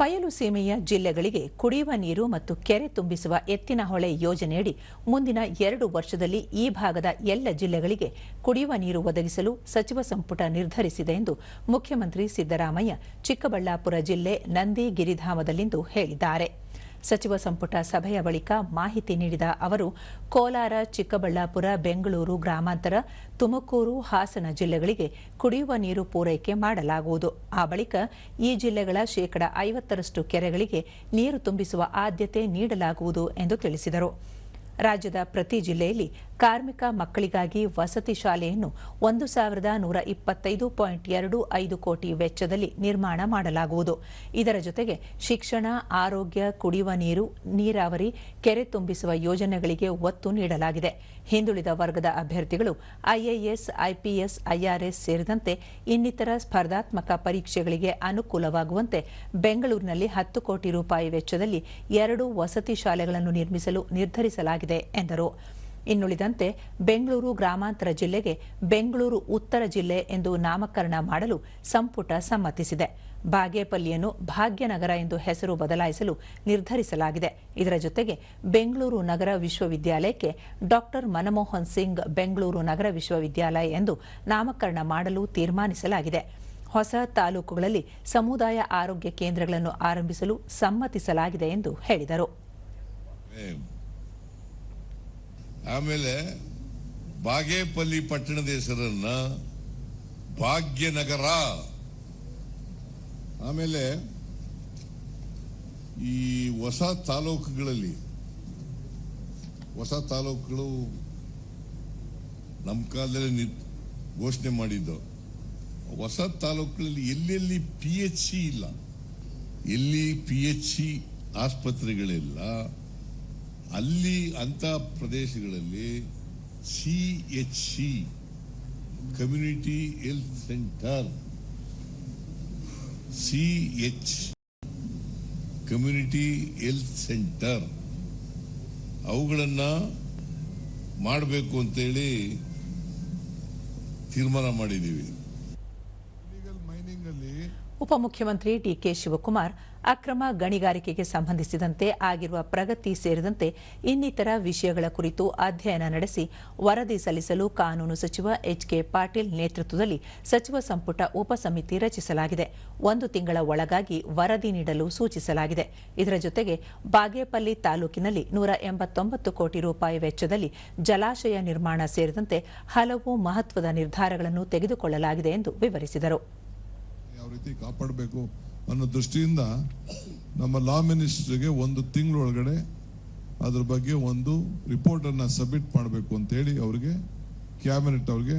ಬಯಲು ಸೀಮೆಯ ಜಿಲ್ಲೆಗಳಿಗೆ ಕುಡಿಯುವ ನೀರು ಮತ್ತು ಕೆರೆ ತುಂಬಿಸುವ ಎತ್ತಿನ ಹೊಳೆ ಯೋಜನೆಯಡಿ ಮುಂದಿನ ಎರಡು ವರ್ಷದಲ್ಲಿ ಈ ಭಾಗದ ಎಲ್ಲ ಜಿಲ್ಲೆಗಳಿಗೆ ಕುಡಿಯುವ ನೀರು ಒದಗಿಸಲು ಸಚಿವ ಸಂಪುಟ ನಿರ್ಧರಿಸಿದೆ ಎಂದು ಮುಖ್ಯಮಂತ್ರಿ ಸಿದ್ದರಾಮಯ್ಯ ಚಿಕ್ಕಬಳ್ಳಾಪುರ ಜಿಲ್ಲೆ ನಂದಿ ಗಿರಿಧಾಮದಲ್ಲಿಂದು ಹೇಳಿದ್ದಾರೆ. ಸಚಿವ ಸಂಪುಟ ಸಭೆಯ ಬಳಿಕ ಮಾಹಿತಿ ನೀಡಿದ ಅವರು, ಕೋಲಾರ, ಚಿಕ್ಕಬಳ್ಳಾಪುರ, ಬೆಂಗಳೂರು ಗ್ರಾಮಾಂತರ, ತುಮಕೂರು, ಹಾಸನ ಜಿಲ್ಲೆಗಳಿಗೆ ಕುಡಿಯುವ ನೀರು ಪೂರೈಕೆ ಮಾಡಲಾಗುವುದು. ಆ ಬಳಿಕ ಈ ಜಿಲ್ಲೆಗಳ ಶೇಕಡ ಐವತ್ತರಷ್ಟು ಕೆರೆಗಳಿಗೆ ನೀರು ತುಂಬಿಸುವ ಆದ್ಯತೆ ನೀಡಲಾಗುವುದು ಎಂದು ತಿಳಿಸಿದರು. ರಾಜ್ಯದ ಪ್ರತಿ ಜಿಲ್ಲೆಯಲ್ಲಿ ಕಾರ್ಮಿಕ ಮಕ್ಕಳಿಗಾಗಿ ವಸತಿ ಶಾಲೆಯನ್ನು ಒಂದು ಸಾವಿರದ ನೂರ ಇಪ್ಪತ್ತೈದು ಪಾಯಿಂಟ್ ಎರಡು ಐದು ಕೋಟಿ ವೆಚ್ಚದಲ್ಲಿ ನಿರ್ಮಾಣ ಮಾಡಲಾಗುವುದು. ಇದರ ಜೊತೆಗೆ ಶಿಕ್ಷಣ, ಆರೋಗ್ಯ, ಕುಡಿಯುವ ನೀರು, ನೀರಾವರಿ, ಕೆರೆ ತುಂಬಿಸುವ ಯೋಜನೆಗಳಿಗೆ ಒತ್ತು ನೀಡಲಾಗಿದೆ. ಹಿಂದುಳಿದ ವರ್ಗದ ಅಭ್ಯರ್ಥಿಗಳು ಐಎಎಸ್, ಐಪಿಎಸ್, ಐಆರ್ಎಸ್ ಸೇರಿದಂತೆ ಇನ್ನಿತರ ಸ್ಪರ್ಧಾತ್ಮಕ ಪರೀಕ್ಷೆಗಳಿಗೆ ಅನುಕೂಲವಾಗುವಂತೆ ಬೆಂಗಳೂರಿನಲ್ಲಿ ಹತ್ತು ಕೋಟಿ ರೂಪಾಯಿ ವೆಚ್ಚದಲ್ಲಿ ಎರಡು ವಸತಿ ಶಾಲೆಗಳನ್ನು ನಿರ್ಮಿಸಲು ನಿರ್ಧರಿಸಲಾಗಿದೆ. ಎಂದರು. ಇನ್ನುಳಿದಂತೆ ಬೆಂಗಳೂರು ಗ್ರಾಮಾಂತರ ಜಿಲ್ಲೆಗೆ ಬೆಂಗಳೂರು ಉತ್ತರ ಜಿಲ್ಲೆ ಎಂದು ನಾಮಕರಣ ಮಾಡಲು ಸಂಪುಟ ಸಮ್ಮತಿಸಿದೆ. ಬಾಗೇಪಲ್ಲಿಯನ್ನು ಭಾಗ್ಯನಗರ ಎಂದು ಹೆಸರು ಬದಲಾಯಿಸಲು ನಿರ್ಧರಿಸಲಾಗಿದೆ. ಇದರ ಜೊತೆಗೆ ಬೆಂಗಳೂರು ನಗರ ವಿಶ್ವವಿದ್ಯಾಲಯಕ್ಕೆ ಡಾಕ್ಟರ್ ಮನಮೋಹನ್ ಸಿಂಗ್ ಬೆಂಗಳೂರು ನಗರ ವಿಶ್ವವಿದ್ಯಾಲಯ ಎಂದು ನಾಮಕರಣ ಮಾಡಲು ತೀರ್ಮಾನಿಸಲಾಗಿದೆ. ಹೊಸ ತಾಲೂಕುಗಳಲ್ಲಿ ಸಮುದಾಯ ಆರೋಗ್ಯ ಕೇಂದ್ರಗಳನ್ನು ಆರಂಭಿಸಲು ಸಮ್ಮತಿಸಲಾಗಿದೆ ಎಂದು ಹೇಳಿದರು. ಆಮೇಲೆ ಬಾಗೇಪಲ್ಲಿ ಪಟ್ಟಣದ ಹೆಸರನ್ನ ಭಾಗ್ಯನಗರ. ಆಮೇಲೆ ಈ ಹೊಸ ತಾಲೂಕುಗಳಲ್ಲಿ, ಹೊಸ ತಾಲೂಕುಗಳು ನಮ್ಮ ಕಾಲದಲ್ಲಿ ಘೋಷಣೆ ಮಾಡಿದ್ದು. ಹೊಸ ತಾಲೂಕುಗಳಲ್ಲಿ ಎಲ್ಲೆಲ್ಲಿ ಪಿ ಎಚ್ ಸಿ ಇಲ್ಲ, ಎಲ್ಲಿ ಪಿ ಎಚ್ ಸಿ ಆಸ್ಪತ್ರೆಗಳಿಲ್ಲ ಅಲ್ಲಿ ಅಂತ ಪ್ರದೇಶಗಳಲ್ಲಿ C H C community health centre C H community health centre ಅವುಗಳನ್ನ ಮಾಡಬೇಕು ಅಂತೇಳಿ ತೀರ್ಮಾನ ಮಾಡಿದ್ದೀವಿ. ಉಪಮುಖ್ಯಮಂತ್ರಿ ಡಿಕೆ ಶಿವಕುಮಾರ್ ಅಕ್ರಮ ಗಣಿಗಾರಿಕೆಗೆ ಸಂಬಂಧಿಸಿದಂತೆ ಆಗಿರುವ ಪ್ರಗತಿ ಸೇರಿದಂತೆ ಇನ್ನಿತರ ವಿಷಯಗಳ ಕುರಿತು ಅಧ್ಯಯನ ನಡೆಸಿ ವರದಿ ಸಲ್ಲಿಸಲು ಕಾನೂನು ಸಚಿವ ಎಚ್ಕೆ ಪಾಟೀಲ್ ನೇತೃತ್ವದಲ್ಲಿ ಸಚಿವ ಸಂಪುಟ ಉಪಸಮಿತಿ ರಚಿಸಲಾಗಿದೆ. ಒಂದು ತಿಂಗಳ ಒಳಗಾಗಿ ವರದಿ ನೀಡಲು ಸೂಚಿಸಲಾಗಿದೆ. ಇದರ ಜೊತೆಗೆ ಬಾಗೇಪಲ್ಲಿ ತಾಲೂಕಿನಲ್ಲಿ ನೂರ ಎಂಬತ್ತೊಂಬತ್ತು ಕೋಟಿ ರೂಪಾಯಿ ವೆಚ್ಚದಲ್ಲಿ ಜಲಾಶಯ ನಿರ್ಮಾಣ ಸೇರಿದಂತೆ ಹಲವು ಮಹತ್ವದ ನಿರ್ಧಾರಗಳನ್ನು ತೆಗೆದುಕೊಳ್ಳಲಾಗಿದೆ ಎಂದು ವಿವರಿಸಿದರು. ರೀತಿ ಕಾಪಾಡಬೇಕು ಅನ್ನೋ ದೃಷ್ಟಿಯಿಂದ ನಮ್ಮ ಲಾ ಮಿನಿಸ್ಟ್ರಿಗೆ ಒಂದು ತಿಂಗಳೊಳಗಡೆ ಅದ್ರ ಬಗ್ಗೆ ಒಂದು ರಿಪೋರ್ಟ್ ಅನ್ನ ಸಬ್ಮಿಟ್ ಮಾಡಬೇಕು ಅಂತೇಳಿ ಅವರಿಗೆ ಕ್ಯಾಬಿನೆಟ್ ಅವ್ರಿಗೆ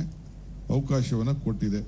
ಅವಕಾಶವನ್ನ ಕೊಟ್ಟಿದೆ.